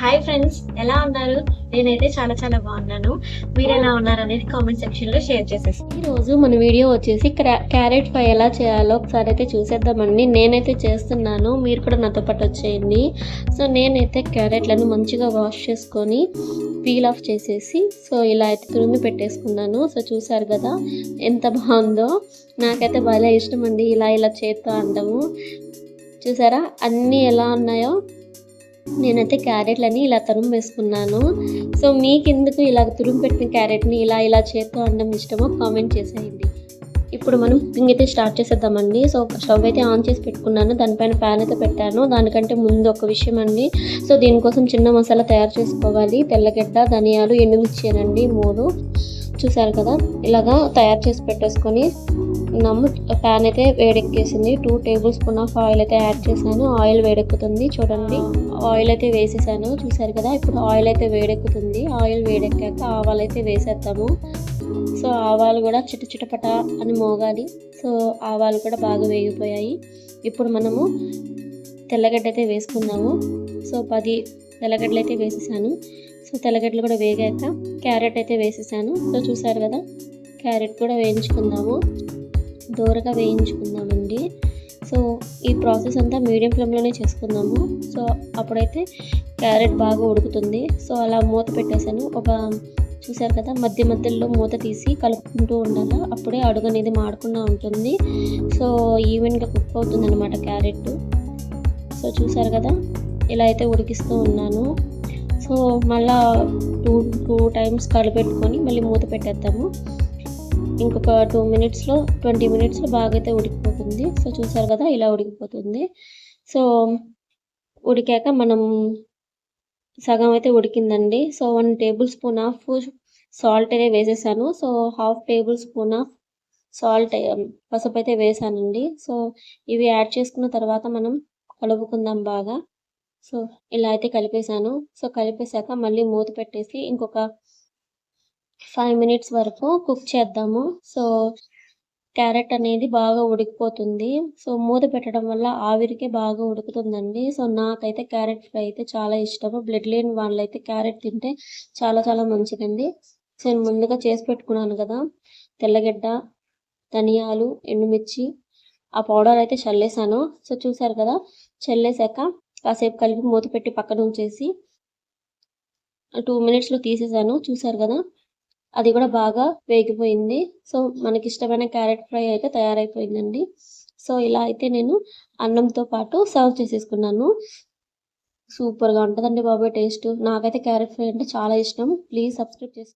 Hi friends ఎలా ఉన్నారు? నేనైతే చాలా చాలా బాగున్నాను. మీరు ఎలా ఉన్నారు అనేది కామెంట్ సెక్షన్లో షేర్ చేసేసి ఈ రోజు మన వీడియో వచ్చేసి క్యారెట్ ఫ్రై ఎలా చేయాలో ఒకసారి అయితే చూసేద్దామండి. నేనైతే చేస్తున్నాను మీరు కూడా నాతో పాటు వచ్చేయండి. సో నేనైతే క్యారెట్లను మంచిగా వాష్ చేసుకొని పీల్ ఆఫ్ చేసేసి సో ఇలా అయితే తురుమి పెట్టేసుకున్నాను. సో చూసారు కదా ఎంత బాగుందో. నాకైతే భలే ఇష్టం అండి ఇలా ఇలా చేత్తో అంటాము. చూసారా అన్నీ ఎలా ఉన్నాయో? నేనైతే క్యారెట్లని ఇలా తురుము వేసుకున్నాను సో మీకు ఎందుకు ఇలా తురుము పెట్టిన క్యారెట్ని ఇలా ఇలా చేత్తో అనడం ఇష్టమో కామెంట్ చేసేయండి. ఇప్పుడు మనం కుకింగ్ అయితే స్టార్ట్ చేసేద్దామండి. సో ఒక స్టవ్ అయితే ఆన్ చేసి పెట్టుకున్నాను. దానిపైన ప్యాన్ అయితే పెట్టాను. దానికంటే ముందు ఒక విషయం అండి. సో దీనికోసం చిన్న మసాలా తయారు చేసుకోవాలి. తెల్లగడ్డ ధనియాలు ఎండుమిర్చేనండి మూడు. చూసారు కదా? ఇలాగా తయారు చేసి పెట్టేసుకొని నమ్ము ప్యాన్ అయితే వేడెక్కేసింది. Two tablespoon of oil అయితే యాడ్ చేశాను. ఆయిల్ వేడెక్కుతుంది. చూడండి. ఆయిల్ అయితే వేసేసాను. చూసారు కదా? ఇప్పుడు ఆయిల్ అయితే వేడెక్కుతుంది. ఆయిల్ వేడెక్కాక ఆవాలు అయితే వేసేద్దాము. సో ఆవాలు కూడా చిట చిటపట అని మోగాలి. సో ఆవాలు కూడా బాగా వేగిపోయాయి. ఇప్పుడు మనము తెల్లగడ్డ అయితే వేసుకుందాము. సో పది తెల్లగడ్డలు అయితే వేసేసాను. సో తెల్లగడ్డలు కూడా వేగాక క్యారెట్ అయితే వేసేసాను. సో చూసారు కదా? క్యారెట్ కూడా వేయించుకుందాము. దూరగా వేయించుకుందామండి. సో ఈ ప్రాసెస్ అంతా మీడియం ఫ్లేమ్లోనే చేసుకుందాము. సో అప్పుడైతే క్యారెట్ బాగా ఉడుకుతుంది. సో అలా మూత పెట్టేశాను. ఒక చూసారు కదా మధ్య మధ్యలో మూత తీసి కలుపుకుంటూ ఉండాలి? అప్పుడే అడుగు అనేది మాడకుండా ఉంటుంది. సో ఈవెన్గా కుక్ అవుతుంది అనమాట క్యారెట్. సో చూసారు కదా ఇలా అయితే ఉడికిస్తూ ఉన్నాను. సో మళ్ళా టూ టూ టైమ్స్ కలిపెట్టుకొని మళ్ళీ మూత పెట్టేద్దాము. ఇంకొక టూ మినిట్స్లో ట్వంటీ మినిట్స్లో బాగా అయితే ఉడికిపోతుంది. సో చూసారు కదా ఇలా ఉడికిపోతుంది. సో ఉడికాక మనం సగం అయితే ఉడికిందండి. So one tablespoon of salt అయితే వేసేసాను. So half tablespoon of salt పసుపు అయితే వేసానండి. సో ఇవి యాడ్ చేసుకున్న తర్వాత మనం కలుపుకుందాం బాగా. సో ఇలా అయితే కలిపేసాను సో కలిపేశాక మళ్ళీ మూత పెట్టేసి ఇంకొక ఫైవ్ మినిట్స్ వరకు కుక్ చేద్దాము. సో క్యారెట్ అనేది బాగా ఉడికిపోతుంది. సో మూత పెట్టడం వల్ల ఆవిరికే బాగా ఉడుకుతుందండి. సో నాకైతే క్యారెట్ ఫ్రై అయితే చాలా ఇష్టము. బ్లడ్ లేని వాళ్ళైతే క్యారెట్ తింటే చాలా చాలా మంచిదండి. సో నేను ముందుగా చేసి పెట్టుకున్నాను కదా తెల్లగడ్డ ధనియాలు ఎండుమిర్చి. ఆ పౌడర్ అయితే చల్లేసాను సో చూసారు కదా చల్లేసాక కాసేపు కలిపి మూత పెట్టి పక్కన ఉంచేసి టూ మినిట్స్లో తీసేసాను చూసారు కదా అది కూడా బాగా వేగిపోయింది. సో మనకి ఇష్టమైన క్యారెట్ ఫ్రై అయితే తయారైపోయిందండి. సో ఇలా అయితే నేను అన్నంతో పాటు సర్వ్ చేసేసుకున్నాను. సూపర్గా ఉంటుందండి బాబాయ్ టేస్ట్. నాకైతే క్యారెట్ ఫ్రై అంటే చాలా ఇష్టం. ప్లీజ్ సబ్స్క్రైబ్ చేసుకోండి